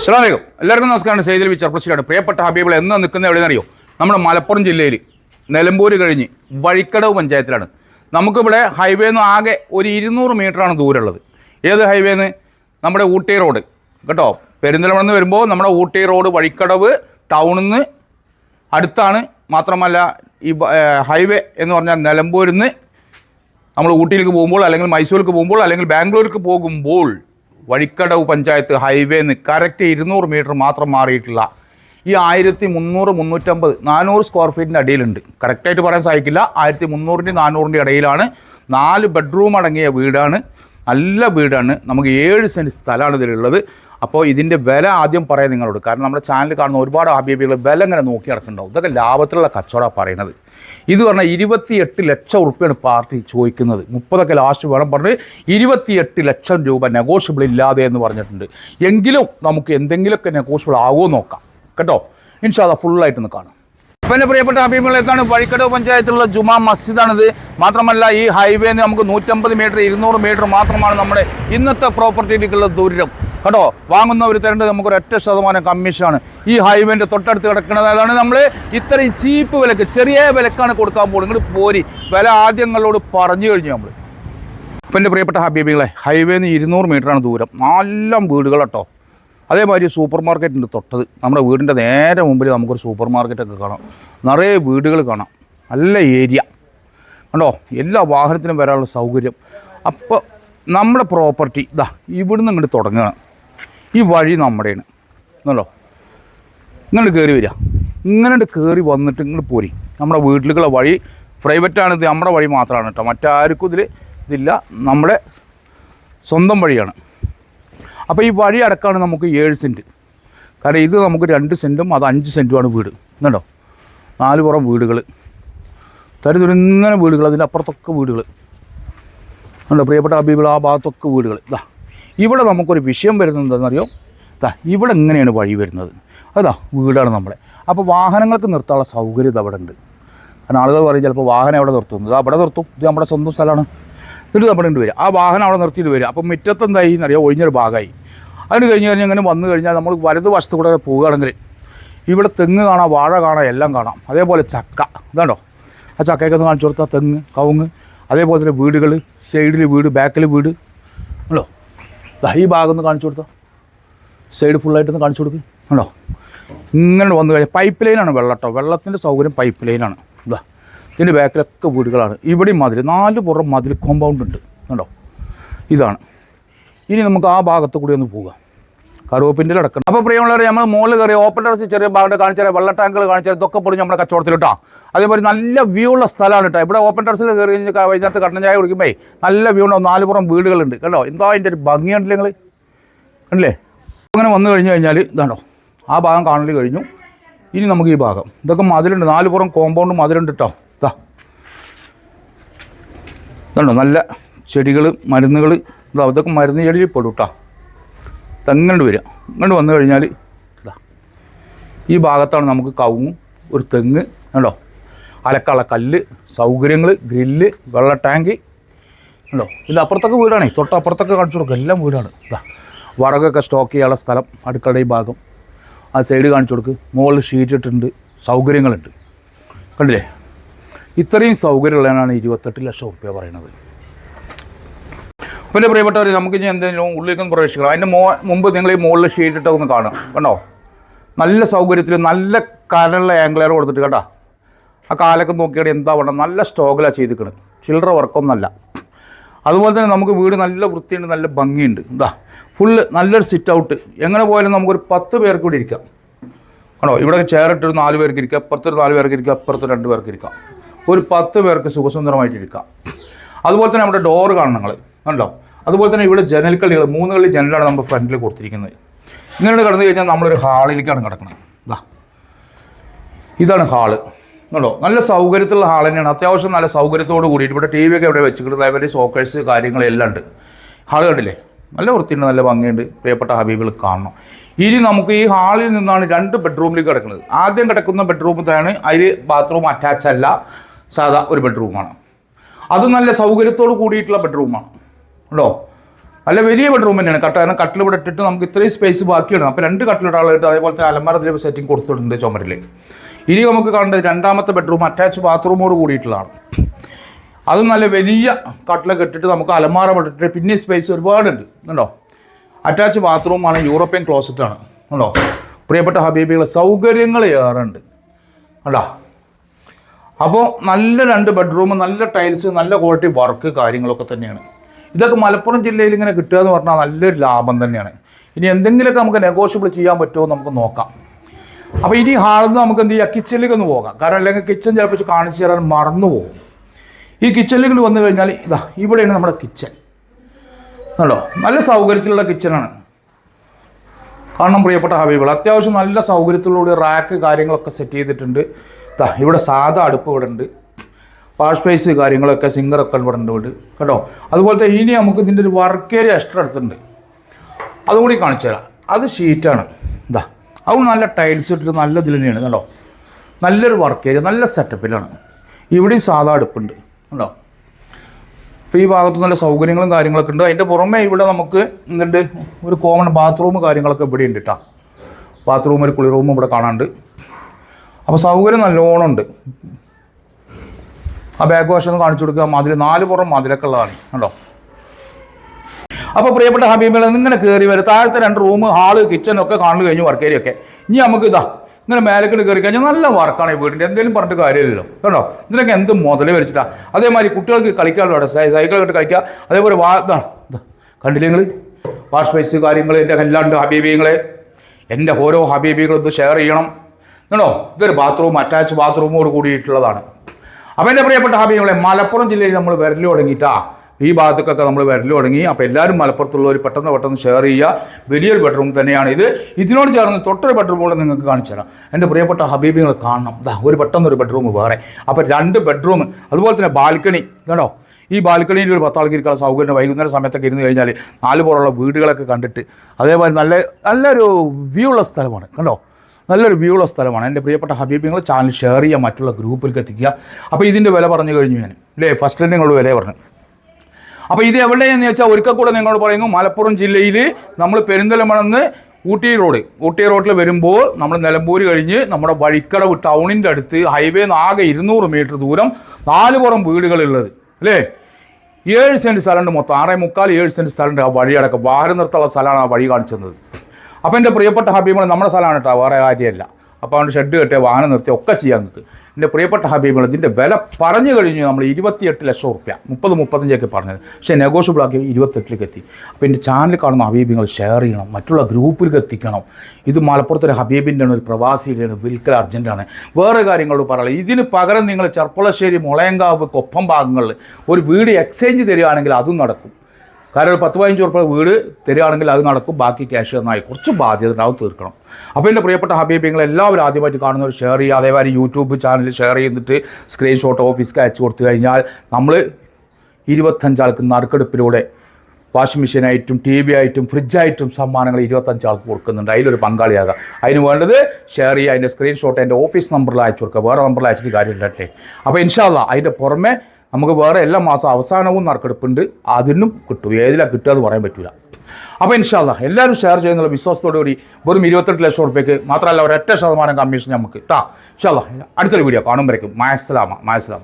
അസ്സലാമലൈക്കും. എല്ലാവർക്കും നമസ്കാരം. സെയ്തിൽ വിച്ചർ പ്രശ്നമാണ് പ്രിയപ്പെട്ട ഹബീബിൾ എന്ന് നിൽക്കുന്ന എവിടെയെന്നറിയോ? നമ്മുടെ മലപ്പുറം ജില്ലയിൽ നിലമ്പൂർ കഴിഞ്ഞ് വഴിക്കടവ് പഞ്ചായത്തിലാണ്. നമുക്കിവിടെ ഹൈവേ നിന്ന് ആകെ ഒരു ഇരുന്നൂറ് മീറ്ററാണ് ദൂരമുള്ളത്. ഏത് ഹൈവേന്ന് നമ്മുടെ ഊട്ടി റോഡ് കേട്ടോ? പെരിന്തൽമണ്ണ നിന്ന് വരുമ്പോൾ നമ്മുടെ ഊട്ടി റോഡ് വഴിക്കടവ് ടൗണിൽ നിന്ന് അടുത്താണ്. മാത്രമല്ല ഈ ഹൈവേ എന്ന് പറഞ്ഞാൽ നിലമ്പൂരിൽ നിന്ന് നമ്മൾ ഊട്ടിയിലേക്ക് പോകുമ്പോൾ അല്ലെങ്കിൽ മൈസൂരിലേക്ക് പോകുമ്പോൾ അല്ലെങ്കിൽ ബാംഗ്ലൂർക്ക് പോകുമ്പോൾ വഴിക്കടവ് പഞ്ചായത്ത് ഹൈവേന്ന് കറക്റ്റ് ഇരുന്നൂറ് മീറ്റർ മാത്രം മാറിയിട്ടുള്ള ഈ ആയിരത്തി മുന്നൂറ് മുന്നൂറ്റമ്പത് നാനൂറ് സ്ക്വയർ ഫീറ്റിന്റെ അടിയിലുണ്ട്. കറക്റ്റായിട്ട് പറയാൻ സാധിക്കില്ല. ആയിരത്തി മുന്നൂറിന്റെ നാനൂറിന്റെ ഇടയിലാണ് നാല് ബെഡ്റൂം അടങ്ങിയ വീടാണ്. നല്ല വീടാണ്. നമുക്ക് ഏഴ് സെന്റ് സ്ഥലമാണ് ഇതിലുള്ളത് അപ്പോൾ ഇതിന്റെ വില ആദ്യം പറയാം നിങ്ങളോട് കാരണം നമ്മുടെ ചാനൽ കാണുന്ന ഒരുപാട് അഭിപ്രായങ്ങൾ വില ഇങ്ങനെ നോക്കി നടക്കുന്നുണ്ടാവും. ഇതൊക്കെ ലാഭത്തിലുള്ള കച്ചവടമാണ് പറയുന്നത്. ഇത് പറഞ്ഞാൽ ഇരുപത്തിയെട്ട് ലക്ഷം ഉറുപ്പ്യാണ് പാർട്ടി ചോദിക്കുന്നത്. മുപ്പതൊക്കെ ലാസ്റ്റ് വേണം പറഞ്ഞ് ഇരുപത്തിയെട്ട് ലക്ഷം രൂപ നെഗോഷ്യബിൾ ഇല്ലാതെ എന്ന് പറഞ്ഞിട്ടുണ്ട്. എങ്കിലും നമുക്ക് എന്തെങ്കിലുമൊക്കെ നെഗോഷ്യബിൾ ആകുമോ നോക്കാം. കേട്ടോ? ഇൻഷാല്ല ഫുള്ളായിട്ടൊന്ന് കാണാം. അപ്പം എന്റെ പ്രിയപ്പെട്ട അഭിമുഖത്താണ് വഴിക്കടവ് പഞ്ചായത്തിലുള്ള ജുമാ മസ്ജിദാണിത്. മാത്രമല്ല ഈ ഹൈവേ നമുക്ക് നൂറ്റമ്പത് മീറ്റർ ഇരുന്നൂറ് മീറ്റർ മാത്രമാണ് നമ്മുടെ ഇന്നത്തെ പ്രോപ്പർട്ടിയിലേക്കുള്ള ദൂരം കേട്ടോ വാങ്ങുന്നവർ തരേണ്ടത് നമുക്കൊരു ഒറ്റ ശതമാനം കമ്മീഷനാണ്. ഈ ഹൈവേന്റെ തൊട്ടടുത്ത് കിടക്കുന്നത് അതാണ് നമ്മൾ ഇത്രയും ചീപ്പ് വിലക്ക് ചെറിയ വിലക്കാണ് കൊടുക്കാൻ പോകുന്നത്. ഇങ്ങോട്ട് പോരി. വില ആദ്യങ്ങളോട് പറഞ്ഞു കഴിഞ്ഞു നമ്മൾ ഇപ്പം എന്റെ പ്രിയപ്പെട്ട ഹബീബികളെ ഹൈവേന്ന് ഇരുന്നൂറ് മീറ്ററാണ് ദൂരം. നല്ല വീടുകൾ കേട്ടോ അതേമാതിരി സൂപ്പർ മാർക്കറ്റിന്റെ തൊട്ടത്. നമ്മുടെ വീടിന്റെ നേരെ മുമ്പിൽ നമുക്കൊരു സൂപ്പർ മാർക്കറ്റൊക്കെ കാണാം. നിറയെ വീടുകൾ കാണാം. നല്ല ഏരിയ. കണ്ടോ? എല്ലാ വാഹനത്തിനും വരാനുള്ള സൗകര്യം. അപ്പോൾ നമ്മുടെ പ്രോപ്പർട്ടി ഇതാ ഇവിടുന്ന് ഇങ്ങോട്ട് തുടങ്ങുകയാണ്. ഈ വഴി നമ്മുടെയാണ്. എന്നല്ലോ ഇങ്ങോട്ട് കയറി വരിക. ഇങ്ങനെ കയറി വന്നിട്ട് ഇങ്ങോട്ട് പോരി. നമ്മുടെ വീട്ടിലേക്കുള്ള വഴി പ്രൈവറ്റാണ് ഇത് നമ്മുടെ വഴി മാത്രമാണ് കേട്ടോ. മറ്റാർക്കും ഇതിൽ ഇതില്ല. നമ്മുടെ സ്വന്തം വഴിയാണ്. അപ്പോൾ ഈ വഴി അടക്കമാണ് നമുക്ക് ഏഴ് സെന്റ് കാരണം ഇത് നമുക്ക് രണ്ട് സെന്റും അത് അഞ്ച് സെന്റുമാണ് വീട്. എന്നുണ്ടോ നാല് പുറം വീടുകൾ. തരുതുരിങ്ങനെ വീടുകൾ അതിന്റെ അപ്പുറത്തൊക്കെ വീടുകൾ. ഉണ്ടോ പ്രിയപ്പെട്ട അബീബിൾ ആ ഭാഗത്തൊക്കെ വീടുകൾ. ഇതാ ഇവിടെ നമുക്കൊരു വിഷയം വരുന്നത് എന്താണെന്നറിയോ? ഇതാ ഇവിടെ എങ്ങനെയാണ് വഴി വരുന്നത്? അതാ വീടാണ് നമ്മളെ. അപ്പോൾ വാഹനങ്ങൾക്ക് നിർത്താനുള്ള സൗകര്യം അവിടെ ഉണ്ട്. കാരണം ആളുകൾ പറയും ചിലപ്പോൾ വാഹനം എവിടെ നിർത്തും. ഇത് അവിടെ നിർത്തും. ഇത് നമ്മുടെ സ്വന്തം സ്ഥലമാണ്. എന്നിട്ട് നമ്മുടെ വരിക ആ വാഹനം അവിടെ നിർത്തിയിട്ട് വരിക അപ്പം മുറ്റത്ത് എന്തായി എന്നറിയാം? ഒഴിഞ്ഞൊരു ഭാഗമായി. അതിന് കഴിഞ്ഞ് കഴിഞ്ഞ് അങ്ങനെ വന്നു കഴിഞ്ഞാൽ നമ്മൾ വലത് വശത്ത് കൂടെ പോവുകയാണെങ്കിൽ ഇവിടെ തെങ്ങ് കാണാം വാഴ കാണാം എല്ലാം കാണാം. അതേപോലെ ചക്ക. ഇതാണ്ടോ? ആ ചക്കയൊക്കെ ഒന്ന് കാണിച്ചു കൊടുത്താൽ തെങ്ങ് കവുങ്ങ് അതേപോലെ തന്നെ വീടുകൾ സൈഡിൽ വീട് ബാക്കിൽ വീട്. ഉണ്ടോ? ദാ ഈ ഭാഗം ഒന്ന് കാണിച്ചു കൊടുത്താൽ സൈഡ് ഫുള്ളായിട്ടൊന്ന് കാണിച്ചു കൊടുക്കും. ഉണ്ടോ? ഇങ്ങനെ വന്നു കഴിഞ്ഞാൽ പൈപ്പ് ലൈനാണ് വെള്ളട്ടോ. വെള്ളത്തിന്റെ സൗകര്യം പൈപ്പ് ലൈനാണ് ഇതാ ഇതിന്റെ ബാക്കിലൊക്കെ വീടുകളാണ്. ഇവിടെയും മതിൽ നാല് പുറം മതിൽ കോമ്പൗണ്ട് ഉണ്ട്. കണ്ടോ? ഇതാണ്. ഇനി നമുക്ക് ആ ഭാഗത്ത് കൂടി ഒന്ന് പോകാം. കറുവപ്പിന്റെ അടക്കണം അപ്പോൾ പ്രിയമുള്ളവരെ നമ്മൾ മുകളിൽ കയറി ഓപ്പൺ ടെറസ് ചെറിയ ഭാഗത്ത് കാണിച്ചാൽ വെള്ള ടാങ്കുകൾ കാണിച്ചാൽ ഇതൊക്കെ പൊടി നമ്മുടെ കച്ചവടത്തിൽ കേട്ടോ അതേപോലെ നല്ല വ്യൂ ഉള്ള സ്ഥലമാണ് കേട്ടോ. ഇവിടെ ഓപ്പൺ ടെറസിൽ കയറി കഴിഞ്ഞാൽ വൈകുന്നേരത്ത് കട്ടൻ ചായ കുടിക്കുമ്പോൾ നല്ല വ്യൂ ഉണ്ടാവും. നാല് പുറം വീടുകളുണ്ട്. കേട്ടോ എന്താ അതിന്റെ ഒരു ഭംഗിയുണ്ടല്ലേ നിങ്ങൾ കണ്ടില്ലേ? അങ്ങനെ വന്നു കഴിഞ്ഞ് കഴിഞ്ഞാൽ ഇതാണോ ആ ഭാഗം കാണൽ കഴിഞ്ഞു. ഇനി നമുക്ക് ഈ ഭാഗം. ഇതൊക്കെ മതിലുണ്ട്. നാല് പുറം കോമ്പൗണ്ട് മതിലുണ്ട് കേട്ടോ. ഇതാ. ഇതുണ്ടോ? നല്ല ചെടികൾ മരുന്നുകൾ ഇതാ ഇതൊക്കെ മരുന്ന് ചെടിയിൽ പെടും കേട്ടോ തെങ്ങണ്ട് വരിക ഇങ്ങോട്ട് വന്നു കഴിഞ്ഞാൽ ഇതാ ഈ ഭാഗത്താണ് നമുക്ക് കവുങ്ങും ഒരു തെങ്ങ് കണ്ടോ? അലക്കള കല്ല് സൗകര്യങ്ങൾ ഗ്രില്ല് വെള്ള ടാങ്ക് ഉണ്ടോ ഇതിന്റെ അപ്പുറത്തൊക്കെ വീടാണേ തൊട്ടപ്പുറത്തൊക്കെ കാണിച്ചു കൊടുക്കും. എല്ലാം വീടാണ്. ഇതാ വറകൊക്കെ സ്റ്റോക്ക് ചെയ്യാനുള്ള സ്ഥലം അടുക്കളയുടെ ഭാഗം. ആ സൈഡ് കാണിച്ചു കൊടുക്ക്. മുകളിൽ ഷീറ്റ് ഇട്ടിട്ടുണ്ട് സൗകര്യങ്ങളുണ്ട്. കണ്ടില്ലേ? ഇത്രയും സൗകര്യമുള്ളതാണ് ഇരുപത്തെട്ട് ലക്ഷം റുപ്യ പറയുന്നത്. പിന്നെ പ്രിയപ്പെട്ടവർ നമുക്ക് ഇനി എന്തെങ്കിലും ഉള്ളിലേക്കൊന്ന് പ്രവേശിക്കണം അതിന്റെ മോ മുമ്പ് നിങ്ങൾ ഈ മുകളിൽ ഷീറ്റ് ഇട്ടൊക്കെ ഒന്ന് കാണുക. കണ്ടോ? നല്ല സൗകര്യത്തിൽ നല്ല കനുള്ള ആംഗ്ലർ കൊടുത്തിട്ട് കേട്ടോ. ആ കാലൊക്കെ നോക്കിയാൽ എന്താ വേണം നല്ല സ്റ്റോക്കിലാണ് ചെയ്തിരിക്കുന്നത് ചില്ലറ വർക്കൊന്നല്ല അതുപോലെ തന്നെ നമുക്ക് വീട് നല്ല വൃത്തിയുണ്ട് നല്ല ഭംഗിയുണ്ട്. എന്താ? ഫുള്ള് നല്ലൊരു സിറ്റ് ഔട്ട് എങ്ങനെ പോയാലും നമുക്കൊരു പത്ത് പേർക്ക് കൂടി ഇരിക്കാം. ആണോ ഇവിടെ ചേറിട്ടൊരു നാല് പേർക്ക് ഇരിക്കാം അപ്പുറത്തൊരു നാല് പേർക്ക് ഇരിക്കാം അപ്പുറത്ത് രണ്ട് പേർക്ക് ഇരിക്കാം. ഒരു പത്ത് പേർക്ക് സുഖസുന്ദരമായിട്ട് ഇരിക്കാം. അതുപോലെ തന്നെ നമ്മുടെ ഡോറ് കാണണം നിങ്ങൾ കണ്ടോ? അതുപോലെ തന്നെ ഇവിടെ ജനൽ കളികൾ മൂന്ന് കളി ജനലാണ് നമ്മൾ ഫ്രണ്ടിൽ കൊടുത്തിരിക്കുന്നത്. ഇങ്ങനെ കടന്നു കഴിഞ്ഞാൽ നമ്മളൊരു ഹാളിലേക്കാണ് കിടക്കുന്നത് ഇതാ ഇതാണ് ഹാൾ കണ്ടോ? നല്ല സൗകര്യത്തിലുള്ള ഹാൾ തന്നെയാണ്. അത്യാവശ്യം നല്ല സൗകര്യത്തോട് കൂടിയിട്ട് ഇവിടെ ടി വി ഒക്കെ ഇവിടെ വെച്ചിട്ടുണ്ട് അതേപോലെ സോക്കേഴ്സ് കാര്യങ്ങളെല്ലാം ഉണ്ട്. ഹാൾ കണ്ടില്ലേ? നല്ല വൃത്തിയുണ്ട് നല്ല ഭംഗിയുണ്ട്. പ്രിയപ്പെട്ട ഹബീബിൾ കാണണം. ഇനി നമുക്ക് ഈ ഹാളിൽ നിന്നാണ് രണ്ട് ബെഡ്റൂമിലേക്ക് കിടക്കുന്നത്. ആദ്യം കിടക്കുന്ന ബെഡ്റൂമിലാണ് അതിൽ ബാത്റൂം അറ്റാച്ച് അല്ല. സാധാ ഒരു ബെഡ്റൂമാണ് അത് നല്ല സൗകര്യത്തോട് കൂടിയിട്ടുള്ള ബെഡ്റൂമാണ് കേട്ടോ നല്ല വലിയ ബെഡ്റൂം തന്നെയാണ്. കട്ട് കാരണം കട്ടിൽ ഇവിടെ ഇട്ടിട്ട് നമുക്ക് ഇത്രയും സ്പേസ് ബാക്കിയാണ് അപ്പോൾ രണ്ട് കട്ടിലിടാളായിട്ട് തന്നെ അലമാര ഇതിൽ സെറ്റിംഗ് കൊടുത്തിട്ടുണ്ട് ചുമരിൽ ഇനി നമുക്ക് കാണേണ്ടത് രണ്ടാമത്തെ ബെഡ്റൂം അറ്റാച്ച് ബാത്റൂമോട് കൂടിയിട്ടുള്ളതാണ്. അതും നല്ല വലിയ കട്ടിലൊക്കെ ഇട്ടിട്ട് നമുക്ക് അലമാര ഇട്ടിട്ട് പിന്നെ സ്പേസ് ഒരുപാടുണ്ട്. കണ്ടോ? അറ്റാച്ച് ബാത്റൂമാണ് യൂറോപ്യൻ ക്ലോസറ്റാണ് ഉണ്ടോ പ്രിയപ്പെട്ട ഹബീബികൾ സൗകര്യങ്ങൾ ഏറെ ഉണ്ട് കണ്ടോ? അപ്പോൾ നല്ല രണ്ട് ബെഡ്റൂം നല്ല ടൈൽസ് നല്ല ക്വാളിറ്റി വർക്ക് കാര്യങ്ങളൊക്കെ തന്നെയാണ്. ഇതൊക്കെ മലപ്പുറം ജില്ലയിൽ ഇങ്ങനെ കിട്ടുക എന്ന് പറഞ്ഞാൽ നല്ലൊരു ലാഭം തന്നെയാണ്. ഇനി എന്തെങ്കിലുമൊക്കെ നമുക്ക് നെഗോഷ്യബിൾ ചെയ്യാൻ പറ്റുമോ നമുക്ക് നോക്കാം. അപ്പോൾ ഇനി ഹാളിൽ നിന്ന് നമുക്ക് എന്ത് ചെയ്യാം? കിച്ചണിലേക്ക് ഒന്ന് പോകാം. കാരണം അല്ലെങ്കിൽ കിച്ചൺ ചിലപ്പോൾ കാണിച്ചു തരാൻ മറന്നു പോകും. ഈ കിച്ചണിലേക്ക് വന്നു കഴിഞ്ഞാൽ ഇതാ ഇവിടെയാണ് നമ്മുടെ കിച്ചൺ കണ്ടോ? നല്ല സൗകര്യത്തിലുള്ള കിച്ചണാണ് കാരണം പ്രിയപ്പെട്ട ഹബീബുകൾ അത്യാവശ്യം നല്ല സൗകര്യത്തിലൂടെ റാക്ക് കാര്യങ്ങളൊക്കെ സെറ്റ് ചെയ്തിട്ടുണ്ട്. ഇവിടെ സാധാ അടുപ്പ് ഇവിടെ ഉണ്ട്. വാഷ് സ്പേസ് കാര്യങ്ങളൊക്കെ സിംഗറൊക്കെ ഇവിടെ ഉണ്ട് ഇവിടെ. കേട്ടോ? അതുപോലത്തെ ഇനി നമുക്ക് ഇതിന്റെ ഒരു വർക്ക് ഏരിയ എക്സ്ട്രാ അതും കൂടി കാണിച്ചു തരാം. അത് ഷീറ്റാണ് ഇതാ അത് നല്ല ടൈൽസ് ഇട്ടിട്ട് നല്ല ഇതിൽ തന്നെയാണ് കേട്ടോ നല്ലൊരു വർക്ക് ഏരിയ നല്ല സെറ്റപ്പിലാണ് ഇവിടെയും സാധാ അടുപ്പുണ്ട് കേട്ടോ അപ്പോൾ ഈ ഭാഗത്ത് നല്ല സൗകര്യങ്ങളും കാര്യങ്ങളൊക്കെ ഉണ്ട്. അതിന്റെ പുറമെ ഇവിടെ നമുക്ക് എന്തുണ്ട്? ഒരു കോമൺ ബാത്റൂം കാര്യങ്ങളൊക്കെ ഇവിടെ ഉണ്ട് കേട്ടോ ബാത്റൂം ഒരു കുളിറൂമും ഇവിടെ കാണാണ്ട് അപ്പോൾ സൗകര്യം നല്ലോണം ഉണ്ട്. ആ ബാക്ക് വശം ഒന്ന് കാണിച്ചു കൊടുക്കുക. മതിൽ നാല് പുറം മതിലൊക്കെ ഉള്ളതാണ്. കണ്ടോ? അപ്പോൾ പ്രിയപ്പെട്ട ഹബീബികൾ ഇങ്ങനെ കയറി വരും. താഴത്തെ രണ്ട് റൂം ഹാൾ കിച്ചൺ ഒക്കെ കാണു കഴിഞ്ഞു വർക്ക് ഏരിയ ഒക്കെ. ഇനി നമുക്ക് ഇതാ ഇങ്ങനെ മേലക്കിട്ട് കയറി കഴിഞ്ഞാൽ നല്ല വർക്കാണ് ഈ വീടിന്റെ എന്തെങ്കിലും പറഞ്ഞിട്ട് കാര്യമില്ലല്ലോ. കേട്ടോ ഇതിനൊക്കെ എന്ത് മുതലേ വരച്ചിട്ടാ. അതേമാതിരി കുട്ടികൾക്ക് കളിക്കാനുള്ള സൈക്കിൾ ഇട്ട് കളിക്കുക. അതേപോലെ വാ കണ്ടില്ലേ നിങ്ങൾ വാഷ് സ്പേസ് കാര്യങ്ങൾ എന്റെ എല്ലാണ്ട് ഹബീബിങ്ങളെ എന്റെ ഓരോ ഹബീബികളും ഷെയർ ചെയ്യണം. കേട്ടോ ഇതൊരു ബാത്റൂം അറ്റാച്ച് ബാത്റൂമോട് കൂടിയിട്ടുള്ളതാണ്. അപ്പോൾ എന്റെ പ്രിയപ്പെട്ട ഹാബികളെ മലപ്പുറം ജില്ലയിൽ നമ്മൾ വിരൽ തുടങ്ങിയിട്ടാ. ഈ ഭാഗത്തേക്കൊക്കെ നമ്മൾ വരൽ തുടങ്ങി. അപ്പോൾ എല്ലാവരും മലപ്പുറത്തുള്ളവർ പെട്ടെന്ന് പെട്ടെന്ന് ഷെയർ ചെയ്യുക. വലിയൊരു ബെഡ്റൂം തന്നെയാണ് ഇത്. ഇതിനോട് ചേർന്ന് തൊട്ടൊരു ബെഡ്റൂം കൂടെ നിങ്ങൾക്ക് കാണിച്ചു തരാം. എന്റെ പ്രിയപ്പെട്ട ഹബീബികൾ കാണണം. ദാ ഒരു പെട്ടെന്നൊരു ബെഡ്റൂം വേറെ. അപ്പോൾ രണ്ട് ബെഡ്റൂം അതുപോലെ തന്നെ ബാൽക്കണി കേട്ടോ ഈ ബാൽക്കണിയിൽ ഒരു പത്താൾക്ക് ഇരിക്കാനുള്ള സൗകര്യം വൈകുന്നേരം സമയത്തൊക്കെ ഇരുന്ന് കഴിഞ്ഞാൽ നാല് പോലുള്ള വീടുകളൊക്കെ കണ്ടിട്ട് അതേപോലെ നല്ല നല്ലൊരു വ്യൂ ഉള്ള സ്ഥലമാണ്. കണ്ടോ? നല്ലൊരു വ്യൂ ഉള്ള സ്ഥലമാണ്. എന്റെ പ്രിയപ്പെട്ട ഹബീബ് നിങ്ങൾ ചാനൽ ഷെയർ ചെയ്യുക മറ്റുള്ള ഗ്രൂപ്പിലേക്ക് എത്തിക്കുക. അപ്പോൾ ഇതിന്റെ വില പറഞ്ഞു കഴിഞ്ഞു ഞാൻ. അല്ലേ ഫസ്റ്റ് നിങ്ങളുടെ വില പറഞ്ഞു. അപ്പോൾ ഇത് എവിടെയെന്ന് വെച്ചാൽ ഒരിക്കൽ കൂടെ നിങ്ങളോട് പറയുന്നു മലപ്പുറം ജില്ലയിൽ നമ്മൾ പെരിന്തൽമണ്ണന്ന് ഊട്ടി റോഡ് ഊട്ടി റോഡിൽ വരുമ്പോൾ നമ്മൾ നിലമ്പൂർ കഴിഞ്ഞ് നമ്മുടെ വഴിക്കടവ് ടൗണിന്റെ അടുത്ത് ഹൈവേ ആകെ ഇരുന്നൂറ് മീറ്റർ ദൂരം നാല് പുറം വീടുകളുള്ളത്. അല്ലേ? ഏഴ് സെന്റ് സ്ഥലമുണ്ട് മൊത്തം. ആറേ മുക്കാൽ ഏഴ് സെന്റ് സ്ഥലമുണ്ട് ആ വഴിയടക്കം. വാഹനം നിർത്താനുള്ള സ്ഥലമാണ് ആ വഴി കാണിച്ചു തന്നത്. അപ്പോൾ എന്റെ പ്രിയപ്പെട്ട ഹബീബുകൾ നമ്മുടെ സ്ഥലമാണ് കേട്ടോ വേറെ കാര്യമല്ല. അപ്പോൾ അതുകൊണ്ട് ഷെഡ് കെട്ടിയ വാഹനം നിർത്തി ഒക്കെ ചെയ്യാൻ നിൽക്കും എന്റെ പ്രിയപ്പെട്ട ഹബീബുകൾ ഇതിന്റെ വില പറഞ്ഞു കഴിഞ്ഞു നമ്മൾ ഇരുപത്തിയെട്ട് ലക്ഷം റുപ്യ മുപ്പത് മുപ്പത്തഞ്ചൊക്കെ പറഞ്ഞത്. പക്ഷേ നെഗോഷ്യബിൾ ആക്കി ഇരുപത്തെട്ടിലേക്ക് എത്തി. അപ്പോൾ എന്റെ ചാനൽ കാണുന്ന ഹബീബിങ്ങൾ ഷെയർ ചെയ്യണം മറ്റുള്ള ഗ്രൂപ്പിലേക്ക് എത്തിക്കണം. ഇത് മലപ്പുറത്തൊരു ഹബീബിന്റെ ആണ് ഒരു പ്രവാസിയുടെയാണ് വിൽക്കൽ അർജന്റാണ് വേറെ കാര്യങ്ങളോട് പറയാം ഇതിന് പകരം നിങ്ങൾ ചെർപ്പുളശ്ശേരി മുളയങ്കാവ് കൊപ്പം ഭാഗങ്ങളിൽ ഒരു വീട് എക്സ്ചേഞ്ച് തരികയാണെങ്കിൽ അതും നടക്കും. കാരണം ഒരു പത്ത് പതിനഞ്ച് ഉറുപ്പ വീട് തരികയാണെങ്കിൽ അത് നടക്കും ബാക്കി ക്യാഷ് തന്നായി കുറച്ച് ബാധ്യത ഉണ്ടാവും തീർക്കണം. അപ്പോൾ എന്റെ പ്രിയപ്പെട്ട ഹബീബിങ്ങൾ എല്ലാവരും ആദ്യമായിട്ട് കാണുന്നവർ ഷെയർ ചെയ്യുക. അതേമാതിരി യൂട്യൂബ് ചാനൽ ഷെയർ ചെയ്തിട്ട് സ്ക്രീൻഷോട്ട് ഓഫീസ് അയച്ചു കൊടുത്തു കഴിഞ്ഞാൽ നമ്മൾ ഇരുപത്തഞ്ചാൾക്ക് നറുക്കെടുപ്പിലൂടെ വാഷിംഗ് മെഷീനായിട്ടും ടി വി ആയിട്ടും ഫ്രിഡ്ജായിട്ടും സമ്മാനങ്ങൾ ഇരുപത്തഞ്ചാൾക്ക് കൊടുക്കുന്നുണ്ട്. അതിലൊരു പങ്കാളിയാകാം. അതിന് വേണ്ടത് ഷെയർ ചെയ്യുക. അതിന്റെ സ്ക്രീൻഷോട്ട് എന്റെ ഓഫീസ് നമ്പറിൽ അയച്ചു കൊടുക്കുക. വേറെ നമ്പറിൽ അയച്ചിട്ട് കാര്യമില്ലട്ടെ അപ്പോൾ ഇൻഷാല്ല അതിന്റെ പുറമെ നമുക്ക് വേറെ എല്ലാ മാസം അവസാനവും നറുക്കെടുപ്പുണ്ട്. അതിനും കിട്ടും. ഏതിലാണ് കിട്ടുക എന്ന് പറയാൻ പറ്റില്ല അപ്പോൾ ഇൻഷാല്ല എല്ലാവരും ഷെയർ ചെയ്യുന്നുള്ള വിശ്വാസത്തോടു കൂടി വെറും ഇരുപത്തെട്ട് ലക്ഷം റുപ്യക്ക് മാത്രമല്ല ഒരൊറ്റ ശതമാനം കമ്മീഷൻ നമുക്ക്. കേട്ടോ ഇൻഷാല്ല അടുത്തൊരു വീഡിയോ കാണുമ്പോഴേക്കും മായസ്ലാമ മായസ്ലാമ